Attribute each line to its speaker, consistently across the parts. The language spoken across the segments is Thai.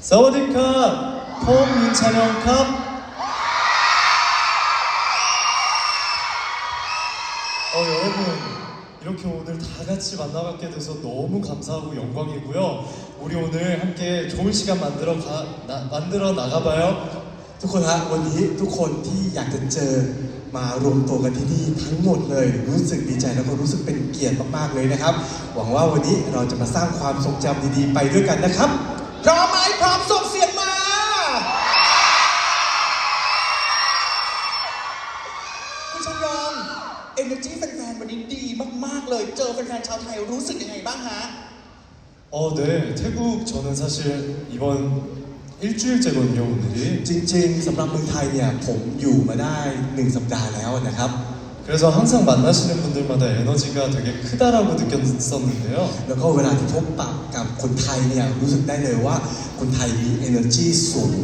Speaker 1: 사와디캅 폼민찬형 컵 어, 여러분 이렇게 오늘 다 같이 만나뵙게 돼서 너무 감사하고 영광이고요. 우리 오늘 함께 좋은 시간 만들어 가, 나, 만들어 나가봐요.
Speaker 2: ทุกคนฮะวันนี้ทุกคนที่อยากจะเจอมารวมตัวกันที่นี่ทั้งหมดเลย รู้สึกดีใจแล้วก็รู้สึกเป็นเกียรติมากๆเลยนะครับ หวังว่าวันนี้เราจะมาสร้างความทรงจำดีๆ ไปด้วยกันนะครับ
Speaker 3: พร้อมไหมพ ร้อมส่งเสียงมา คุณชันยองเอเนอร์จีแฟนๆวันนี้ดีมากๆเลย เจอแฟนๆชาวไทยรู้สึกยังไงบ้างฮะ
Speaker 1: 어, 네. 태국 저는 사실 이번 일주일째거든요, 오늘이.
Speaker 2: จริงๆสำหรับเมืองไทยเนี่ยผมอยู่มาได้หนึ่งสัปดาห์แล้วนะครับ
Speaker 1: 그래서 항상 만나시는 분들마다 에너지가 되게 크다라고 느꼈었는데요.
Speaker 2: แล้วก็เวลาที่พบปะกับคนไทยเนี่ยรู้สึกได้เลยว่าคนไทยมี energy สูง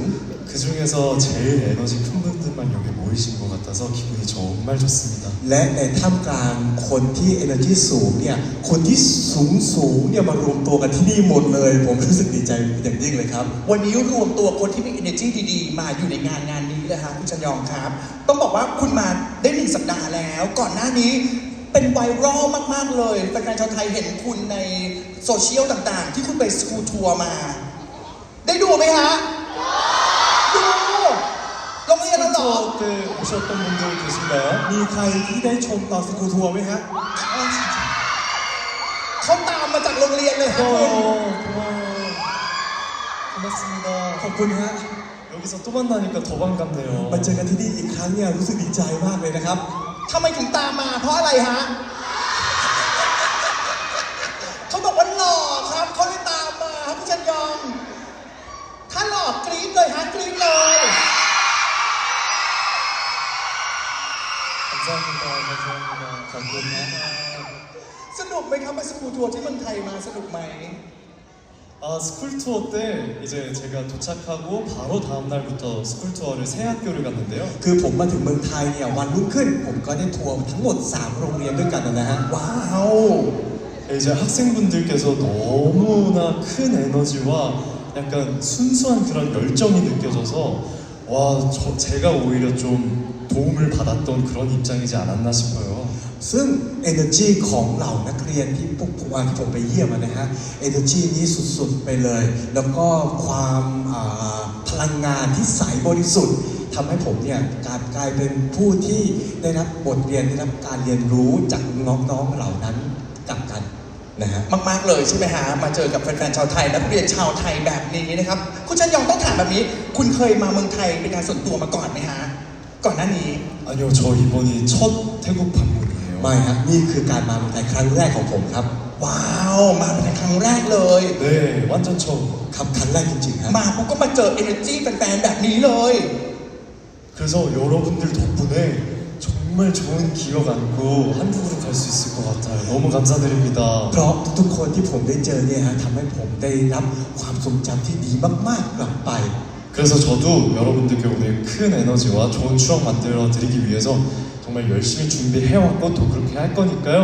Speaker 1: 그 중에서 제일 에너지 큰 분 들만 여기 모이신 것 같아서 기분이 정말 좋습니다.
Speaker 2: และในท่ามกลางคนที่ energy สูงเนี่ยคนที่สูงสูงเนี่ยมารวมตัวกันที่นี่หมดเลย ผมรู้สึกดีใจเป็นอย่างยิ่งเลยครับ
Speaker 3: วันนี้รวมตัวคนที่มี energy ดีๆ มาอยู่ในงานงานนี้เลยฮะคุณชันยองครับ ต้องบอกว่าคุณมาได้หนึ่งสัปดาห์แล้ว ก่อนหน้านี้เป็นไวรัลมากๆเลยแฟนๆชาวไทยเห็นคุณในโซเชียลต่างๆ ที่คุณไปสกูทัวร์มา ได้ดูไหมฮะ ดู โรงเรียนเราเหรอ
Speaker 1: 투어 때 오셨던 분들 계신가요?
Speaker 2: มีใครที่ได้ชมตอนสกูทัวร์ไหมฮะ
Speaker 3: เขาตามมาจากโรงเรียนเลยฮะ
Speaker 1: 어,
Speaker 3: คุณ
Speaker 1: 고마워요. 고맙습니다.
Speaker 2: ขอบคุณฮะ
Speaker 1: 여기서 또 만나니까 더 반갑네요.
Speaker 2: มาเจอกันที่นี่อีกครั้งเนี่ยรู้สึกดีใจมากเลยนะครับ
Speaker 3: ทำไมถึงตามมาเพราะอะไรฮะ
Speaker 1: 감사합니다. 감사합니다.
Speaker 3: สนุกไหมครับไปสกูทัวร์ที่เมืองไทยมาสนุกไหม
Speaker 1: 아, 스쿨 투어 때 이제 제가 도착하고 바로 다음 날부터 스쿨 투어를 세 학교를 갔는데요.
Speaker 2: คือผมมาถึงเมืองไทยเนี่ยวันรุ่งขึ้น ผมก็ได้ทัวร์ทั้งหมด 3 โรงเรียนด้วยกันนะฮะ
Speaker 3: ว้าว
Speaker 1: 이제 학생분들께서 너무나 큰 에너지와 약간 순수한 그런 열정이 느껴져서 와, 저, 제가 오히려 좀 도움을 받았던 그런 입장이지 않았나 싶어요.
Speaker 2: ซึ่ง energy ของเหล่านักเรียนที่พวกผมว่าที่ผมไปเยี่ยมอะนะฮะ energy นี้สุดๆไปเลย แล้วก็ความอ่าพลังงานที่ใสบริสุทธิ์ทำให้ผมเนี่ยกลายกลายเป็นผู้ที่ได้รับบทเรียนได้รับการเรียนรู้จากน้องๆเหล่านั้นกลับกันนะฮะ
Speaker 3: มาก ๆ เลยใช่ไหมฮะ มาเจอกับแฟนๆชาวไทยนักเรียนชาวไทยแบบนี้นะครับ คุณชันยองต้องถามแบบนี้ คุณเคยมาเมืองไทยเป็นการส่วนตัวมาก่อนไหมฮะ ก่อนหน้านี้
Speaker 1: 아니요, 저 이번이 첫 태국 방문이에요.
Speaker 2: ไม่ฮะนี่คือการมาเมืองไทยครั้งแรกของผมครับ
Speaker 3: ว้าว มาเป็นครั้งแรกเลย
Speaker 1: 네, 완전 처음.
Speaker 2: ครับครั้งแรกจริงๆครับ
Speaker 3: มาปุ๊บก็มาเจอ energy แฟนๆแบบนี้เลย
Speaker 1: 그래서 여러분들 덕분에 정말 좋은 기억 안고 한국으로 갈 수 있을 것 같아요. 너무 감사드립니다.
Speaker 2: เพราะทุกๆคนที่ผมได้เจอเนี่ยฮะทำให้ผมได้รับความทรงจำที่ดีมากๆกลับไป
Speaker 1: 그래서 저도 여러분들께 오늘 큰 에너지와 좋은 추억 만들어 드리기 위해서 정말 열심히 준비해왔고 또 그렇게 할 거니까요.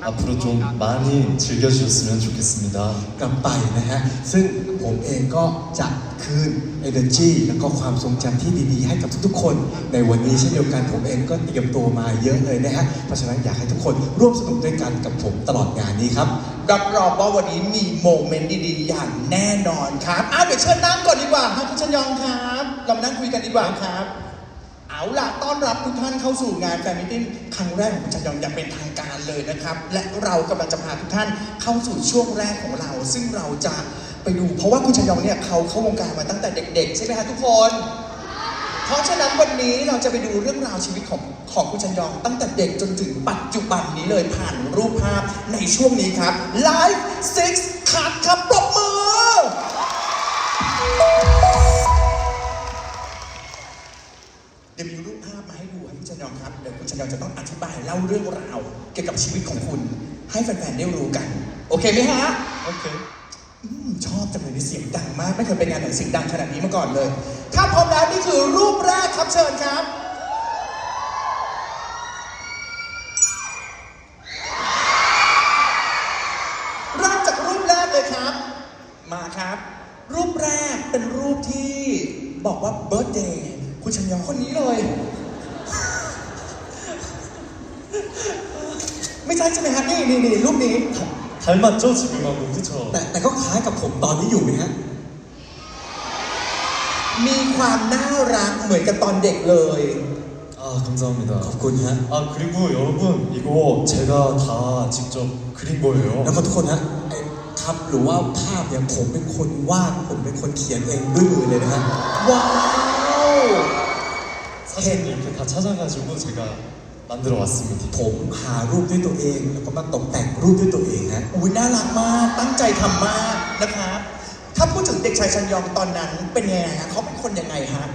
Speaker 1: 앞으로 좀 많이 즐겨주셨으면 좋겠습니다.
Speaker 2: กลับไปนะฮะ ซึ่งผมเองก็จะคืน energy แล้วก็ความทรงจำที่ดีๆ ให้กับทุกๆ คน ในวันนี้เช่นเดียวกันผมเองก็เตรียมตัวมาเยอะเลยนะฮะ เพราะฉะนั้นอยากให้ทุกคนร่วมสนุกด้วยกันกับผมตลอดงานนี้ครับ
Speaker 3: รับรองว่าวันนี้มีโมเมนต์ดีๆ อย่างแน่นอนครับอ้าวเดี๋ยวเชิญนั่งก่อนดีกว่าครับคุณชันยองครับ เรามานั่งคุยกันดีกว่าครับ เอาล่ะต้อนรับทุกท่านเข้าสู่งานแฟนมิทติ้งครั้งแรกของคุณชันยองอย่างเป็นทางการเลยนะครับ และเรากำลังจะพาทุกท่านเข้าสู่ช่วงแรกของเรา ซึ่งเราจะไปดู เพราะว่าคุณชันยองเนี่ยเขาเข้าวงการมาตั้งแต่เด็ก ๆ ใช่ไหมฮะทุกคน เพราะฉะนั้นวันนี้เราจะไปดูเรื่องราวชีวิตของของคุณชันยอง ตั้งแต่เด็กจนถึงปัจจุบันนี้เลยผ่านรูปภาพในช่วงนี้ครับ Live Six Cut ครับปรบ ฉันดาจะต้องอธิบายเล่าเรื่องราวเกี่ยวกับชีวิตของคุณ ให้แฟนๆได้รู้กัน โอเคไหมฮะ
Speaker 1: โอ
Speaker 3: เคชอบจังเลยนเสียงดังมาก ไม่เคยเป็นงานไหนเสียงดังขนาดนี้มาก่อนเลย ถ้าพร้อมแล้วนี่คือรูปแรกครับเชิญครับ เริ่มจากรูปแรกเลยครับ มาครับ รูปแรกเป็นรูปที่บอกว่าเบิร์ตเดย ไม่ใช่ใช่ไหมฮะนี่นี่นี่รูปนี้
Speaker 1: 닮았죠 지금하고 그쵸?
Speaker 2: แต่แต่ก็คล้ายกับผมตอนนี้อยู่ไหมฮะ
Speaker 3: มีความน่ารักเหมือนกับตอนเด็กเลย
Speaker 1: 아 감사합니다.
Speaker 2: ขอบคุณฮะ
Speaker 1: 아 그리고 여러분 이거 제가 다 직접 그린 거예요.
Speaker 2: แล้วก็ทุกคนฮะไอ้ครับหรือว่าภาพเนี่ยผมเป็นคนวาดผมเป็นคนเขียนเองด้วยมือเลยนะฮะ
Speaker 3: ว้าว
Speaker 1: 사진 이렇게 다 찾아가지고 제가 만들어 왔습니다.
Speaker 2: ผมหารูปด้วยตัวเอง แล้วก็มาตกแต่งรูปด้วยตัวเองฮะ
Speaker 3: อุ้ยน่ารักมาก ตั้งใจทำมากนะครับ ถ้าพูดถึงเด็กชายชันยองตอนนั้นเป็นยังไงฮะเขาเป็นคนยังไงฮะ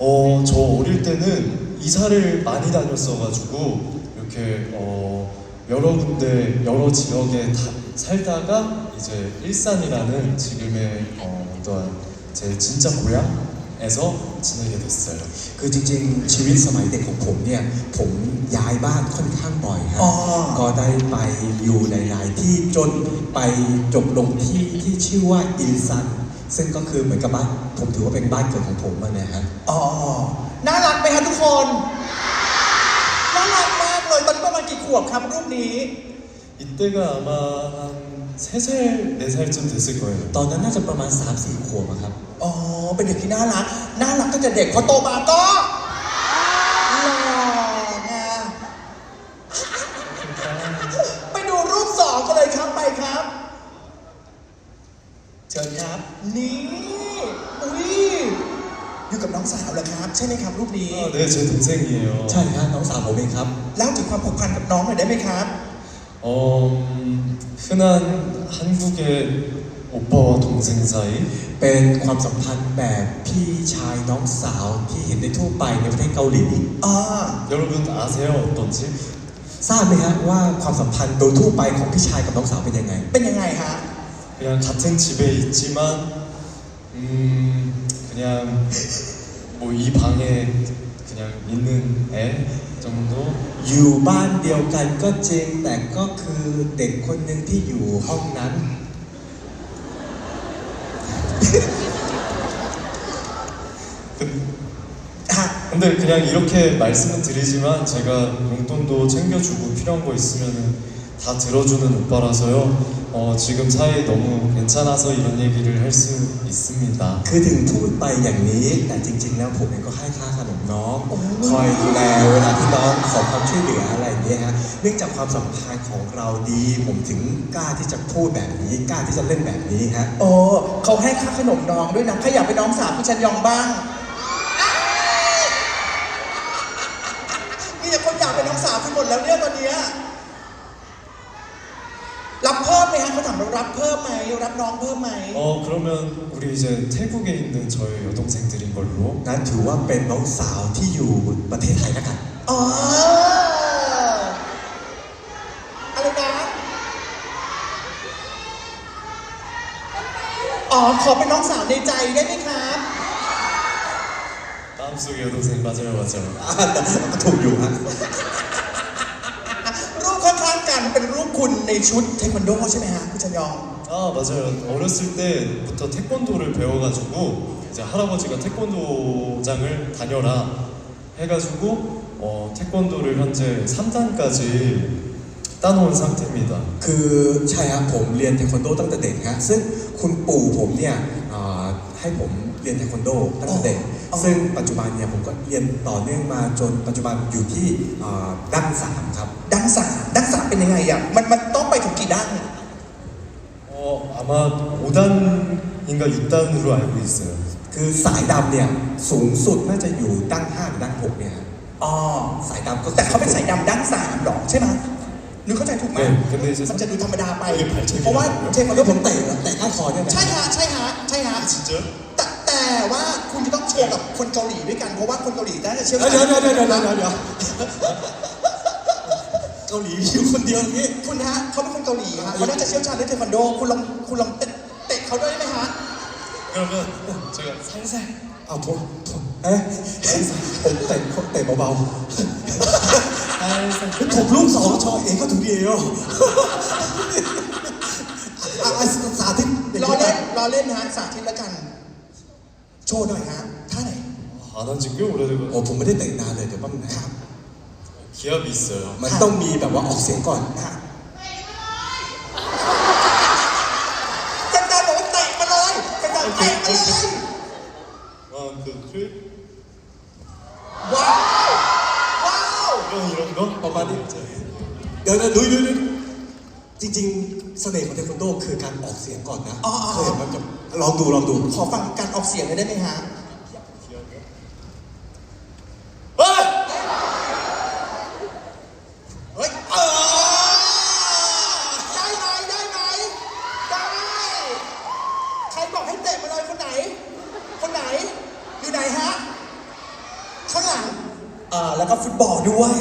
Speaker 1: 어, 저 어릴 때는 이사를 많이 다녔어가지고 이렇게 어, 여러 군데 여러 지역에 다 살다가 이제 일산이라는 지금의 어, 어떤 제 진짜 고향 에서 지내게 됐어요.
Speaker 2: คือจริงๆ ชีวิตสมัยเด็กของผมเนี่ย ผมย้ายบ้านค่อนข้างบ่อยฮะ
Speaker 3: อ๋อ
Speaker 2: ก็ได้ไปอยู่หลายๆที่จนไปจบลงที่ที่ชื่อว่าอิลซัน ซึ่งก็คือเหมือนกับบ้านผมถือว่าเป็นบ้านเกิดของผมอะนะฮะ
Speaker 3: อ๋อ น่ารักไหมฮะทุกคน น่ารักมากเลย ตอนนี้ประมาณกี่ขวบครับรูปนี้
Speaker 1: 이때가 아마 한 3살, 4살쯤 됐을 거예요.
Speaker 2: ตอนนั้นน่าจะประมาณ 3-4 ขวบอะครับ
Speaker 3: อ๋อ เป็นเด็กที่น่ารัก น่ารักตั้งแต่เด็ก พอโตมาก็หล่อไงไปดูรูปสองกันเลยครับ ไปครับ เชิญครับ นี่ อุ้ย อยู่กับน้องสาวเหรอครับ ใช่ไหมครับ รูปนี้
Speaker 1: 아, 네, 제 동생이에요.
Speaker 2: ใช่ฮะน้องสาวผมเองครับ
Speaker 3: เล่าถึงความผูกพันกับน้องหน่อยได้ไหมครับ
Speaker 1: 어, 음, 흔한 한국의 오빠와 동생 사이
Speaker 2: เป็นความสัมพันธ์แบบพี่ชายน้องสาวที่เห็นได้ทั่วไปในประเทศเกาหลี
Speaker 3: อ่า
Speaker 1: 여러분 아세요 어떤지?
Speaker 2: ทราบไหมฮะว่าความสัมพันธ์โดยทั่วไปของพี่ชายกับน้องสาวเป็นยังไง
Speaker 3: เป็นยังไงฮะ
Speaker 1: 그냥 같은 집에 있지만 음 그냥 뭐 이 방에 그냥 있는 애 정도
Speaker 2: อยู่บ้านเดียวกันก็จริง แต่ก็คือเด็กคนหนึ่งที่อยู่ห้องนั้น
Speaker 3: ฮะ
Speaker 1: 근데 그냥 이렇게 말씀은 드리지만 제가 용돈도 챙겨주고 필요한 거 있으면은 다 들어주는 오빠라서 요. 어, 지금 사이 너무 괜찮아서 이런 얘기를 할 수 있습니 다.
Speaker 2: คือถึงพูดไปอย่างนี้แต่จริง ๆ แล้วผมเองก็ให้ค่าขนมน้องคอยดูแลเวลาที่น้องขอความช่วยเหลืออะไรอย่างเงี้ยฮะเนื่องจากความสัมพันธ์ของเราดี ผมถึงกล้าที่จะพูดแบบนี้กล้าที่จะเล่นแบบนี้ฮะ
Speaker 3: โอ้เขาให้ค่าขนมน้องด้วยนะใครอยากไปนน้องสาวพี่ชันยองบ้าง าถามเรารับเพิ่มไหมรับน้องเพิ่มไหม
Speaker 1: 어 그러면 우리 이제 태국에 있는 저희 여동생들인 걸로
Speaker 2: นั้นถือว่าเป็นน้องสาวที่อยู่ประเทศไทยแล้วกัน
Speaker 3: อ๋ออะไรนะอ๋อขอเป็นน้องสาวในใจได้ไหมครับ
Speaker 1: 마음속의 여동생 맞아요 맞아요
Speaker 2: ก็ถูกอยู่ฮะ
Speaker 3: คุณในชุดเทควันโดใช่ไหมฮะคุณชันยอง
Speaker 1: 아 맞아요 어렸을 때부터 태권도를 배워가지고 이제 할아버지가 태권도장을 다녀라 해가지고 어, 태권도를 현재 3단까지 따놓은 상태입니다
Speaker 2: คือใช่ฮะผมเรียนเทควันโดตั้งแต่เด็กฮะซึ่งคุณปู่ผมเนี่ยอ่าให้ผมเรียนเทควันโดตั้งแต่เด็ก
Speaker 3: อ๋อ
Speaker 2: ซึ่งปัจจุบันเนี่ยผมก็เรียนต่อเนื่องมาจนปัจจุบันอยู่ที่อ่าด้านสามครับ
Speaker 3: ดังสามดังสามเป็นยังไงอ่ะมันมันต้องไปถึงกี่ดัง
Speaker 1: 어, 아마 5단인가 6단으로 알고 있어요
Speaker 2: คือสายดำเนี่ยสูงสุดน่าจะอยู่ด้านห้าหรือด้านหกเนี่ยฮะ
Speaker 3: อ๋อ
Speaker 2: สายดำก็
Speaker 3: แต่เขาเป็นสายดำดังสามหรอใช่ไหมหรือเข้าใจถูกไหม
Speaker 1: 네, 근데 이제
Speaker 3: มันจะดูธรรมดาไป
Speaker 1: เฮ้ยผ่านเช็ค
Speaker 3: เพราะว่าเทควันโด
Speaker 2: แล้ว
Speaker 3: ผ
Speaker 2: ผม ม
Speaker 3: เตะ
Speaker 2: เตะเตะก้านคอเนี่ยนะ
Speaker 3: ใช่ฮะใช่ฮะใช่ฮะ
Speaker 1: 진짜요?
Speaker 3: แต่แต่ว่าคุณจะต้องโชว์กับคนเกาหลีด้วยกัน เพราะว่าคนเกาหลีน่าจะเชี่ยว
Speaker 2: เดี๋ยว
Speaker 3: ชาญ
Speaker 2: เดี๋ยวเดี๋ยวเดี๋ยวเดี๋ยวเดี๋ยวเกาหลีอยู่คนเดียวอย่างนี้
Speaker 3: คุณฮะเขาเป็นคนเกาหลีฮะเขาน่าจะเชี่ยวชาญเรื่องเทควันโด คุณลองคุณลองเตะเตะเขาด้วยได้ไหมฮะ
Speaker 1: 그러면 제가 살살
Speaker 2: เอาโทษโทษเอ๊ะผมเตะเตะเบา
Speaker 1: 살살
Speaker 2: ๆถูกลูกสองชอเองก็ถูกเดียวอ่ะอ่ะสาธิต
Speaker 3: รอเล่นรอ อเล่นฮะสาธิตแล้วกัน โ ชว์หน่อยฮะท่าไหน
Speaker 1: 안 한 지 꽤 오래돼가지고
Speaker 2: โอ้ผมไม่ได้เตะนานเลยเดี๋ยวแป๊บนึงนะครับ
Speaker 1: 기합이 있어요.
Speaker 2: มันต้องมีแบบว่าออกเสียงก่อน
Speaker 3: ฮะแฟนๆบอกว่าเตะมาเลยแฟนๆเตะมาเลย
Speaker 1: 원, 투, 쓰리.
Speaker 3: ว้าวว้าว
Speaker 1: 이런 이런 거?
Speaker 2: ประมาณนี้เดี๋ยวนะดูดูดู จริงๆเสน่ห์ของเทควันโดคือการออกเสียงก่อนนะ
Speaker 3: อ๋ออ๋อ
Speaker 2: เคยเห็นมันจะลองดูลองดู
Speaker 3: ขอฟังการออกเสียงหน่อยได้ไหมฮะ
Speaker 1: 아!
Speaker 3: เฮ้ย เออ ได้ไหมได้ไหมได้ ใครบอกให้เตะมาเลยคนไหน คนไหน อยู่ไหนฮะ ข้างหลัง อ่าแล้วก็ฟุตบอลด้วย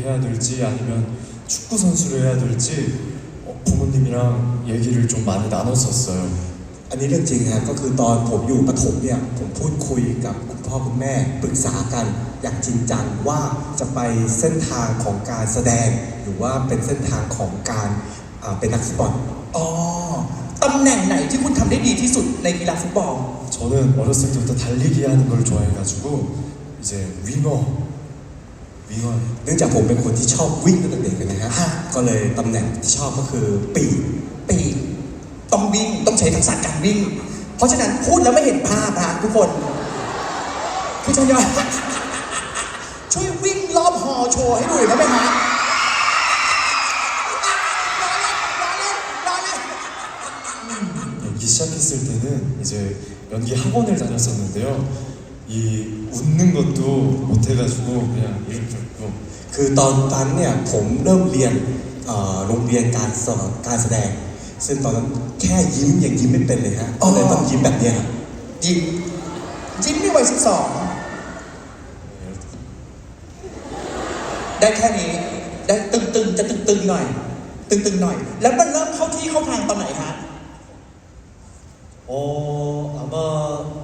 Speaker 1: 해야 될지 아니면 축구 선수를 해야 될지 어, 부모님이랑 얘기를 좀 많이 나눴었어요.
Speaker 2: อันนี้เรื่องจริงฮะก็คือตอนผมอยู่ประถมเนี่ยผมพูดคุยกับคุณพ่อคุณแม่ปรึกษากันอย่างจริงจังว่าจะไปเส้นทางของการแสดง หรือว่าเป็นเส้นทางของการอ่าเป็นนักฟุตบอล
Speaker 3: อ๋อ ตำแหน่งไหนที่คุณทำได้ดีที่สุดในกีฬาฟุตบอล
Speaker 1: 저는 어렸을 때부터 달리기 하는 걸 좋아해가지고 이제 윙어 윙어
Speaker 2: เนื่องจากผมเป็นคนที่ชอบวิ่งตั้งแต่เด็กเลยนะฮะ
Speaker 3: ฮะ
Speaker 2: ก็เลยตำแหน่งที่ชอบก็คือปีก
Speaker 3: ปีกต้องวิ่ง ต้องใช้ทักษะการวิ่ง เพราะฉะนั้นพูดแล้วไม่เห็นภาพฮะทุกคนคุณชัยยอน ช่วยวิ่งรอบฮอโชว์ให้ดูหน่อยได้ไหมฮะรอเล่นรอเล่นรอเล่น
Speaker 1: 연기 시작했을 때는 이제 연기 학원을 다녔었는데요. 이 웃는 것도 못해가지고 그냥 이렇게 웃고
Speaker 2: คือตอนนั้นเนี่ยผมเริ่มเรียนเอ่อโรงเรียนการสอนการแสดง ซึ่งตอนนั้นแค่ยิ้มยังยิ้มไม่เป็นเลยฮะ
Speaker 3: อ๋อ
Speaker 2: ก็เลยต้องยิ้มแบบเนี้ยครับ
Speaker 3: ยิ้มยิ้มในวัยสิบสองได้แค่นี้ ได้ตึงๆ จะตึงๆหน่อย ตึงๆหน่อย แล้วมันเริ่มเข้าที่เข้าทางตอนไหนฮะ
Speaker 1: 어 아마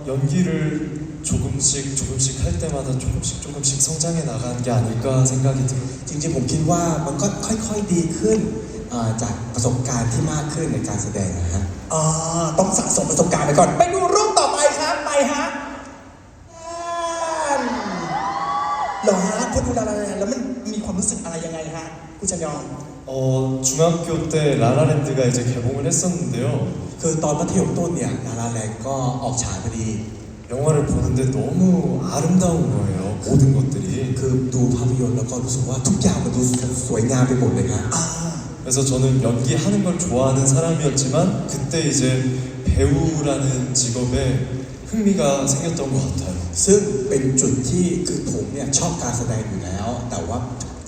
Speaker 1: 연기를 조금씩 조금씩 할 때마다 조금씩 조금씩 성장해 나간 게 아닐까 생각이 들어요.
Speaker 2: จริงๆผมคิดว่ามันก็ค่อยๆดีขึ้นเอ่อจากประสบการณ์ที่มากขึ้นในการแสดงนะฮะ
Speaker 3: อ่าต้องสะสมประสบการณ์ไปก่อน ไปดูรูปต่อไปครับ ไปฮะเหรอฮะพอดูดาราแลนด์แล้วมันมีความรู้สึกอะไรยังไงฮะคุณชันยอง
Speaker 1: 어 중학교 때 라라랜드가 이제 개봉을 했었는데요.
Speaker 2: คือตอนมัธยมต้นเนี่ยดาราแรงก็ออกฉายพอดี
Speaker 1: 영화를 보는데 너무 아름다운 거예요. 모든 것들이.
Speaker 2: คือดูภาพยนตร์แล้วก็รู้สึกว่าทุกอย่างมันดูสวยงามไปหมดเลยฮะ
Speaker 3: อ่า
Speaker 1: 그래서 저는 연기하는 걸 좋아하는 사람이었지만 그때 이제 배우라는 직업에 흥미가 생겼던 것 같아요.
Speaker 2: ซึ่งเป็นจุดที่คือผมเนี่ยชอบการแสดงอยู่แล้ว แต่ว่า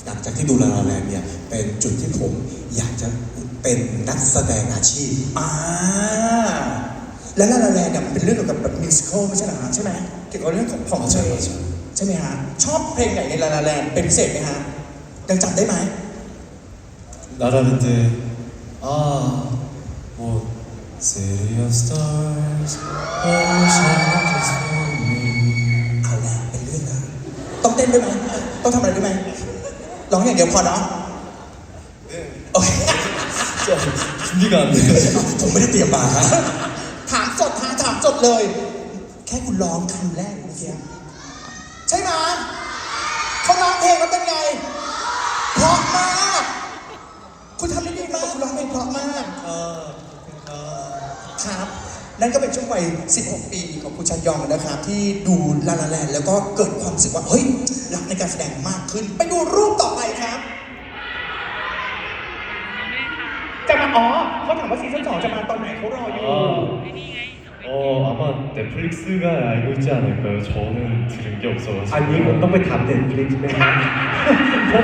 Speaker 2: หลังจากที่ดูลาลาแลนด์เนี่ยเป็นจุดที่ผมอยากจะเป็นนักแสดงอาชีพ
Speaker 3: อ่า แล้วลาลาแลนด์เนี่ยมันเป็นเรื่องเกี่ยวกับแบบมิวสิควลไม่ใช่เหรอฮะใช่ไหมเกี่ยวกับเรื่องของของเพลง
Speaker 1: ใช่ใช่
Speaker 3: ใช่ไหมฮะชอบเพลงไหนในลาลาแลนด์เป็นพิเศษไหมฮะยังจำได้ไหม
Speaker 1: 라라랜드 아뭐 Serious stars all shine just for me
Speaker 3: เอาแหละเป็นเรื่องนะต้องเต้นด้วยไหมต้องทำอะไรด้วยไหมร้องอย่างเดียวพอเนาะโอเค
Speaker 1: 진짜 준비가 안 돼요.
Speaker 2: ผมไม่ได้เตรียมมาฮะ
Speaker 3: เลย แค่คุณร้องคำแรกเมื่อกี้ใช่ไหมเขาร้องเพลงแล้วเป็นไงเพราะมาก คุณทำได้ดีมากคุณร้องเพลงเพราะมาก
Speaker 1: 아,
Speaker 3: ครับ นั่นก็เป็นช่วงวัย 16 ปีของคุณชันยองนะครับ ที่ดูลาลาแลนด์แล้วก็เกิดความรู้สึกว่า เฮ้ย รักในการแสดงมากขึ้น ไปดูรูปต่อไปครับ จะมาอ๋อเขาถามว่าซีซั่นสองจะมาตอนไหนเขารออยู่
Speaker 1: 아, 어 아마 넷플릭스가 알고 있지 않을까요? 저는 들은 게 없어가지고.
Speaker 2: อันนี้ผมต้องไปถามเด็ดฟลิกไหมครับ